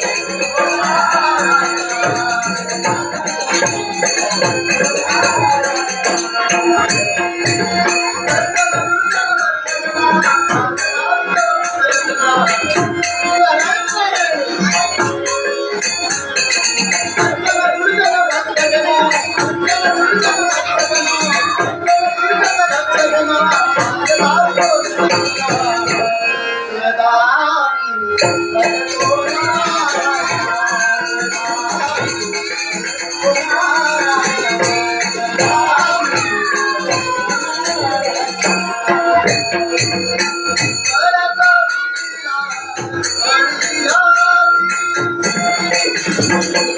Thank you.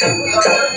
成长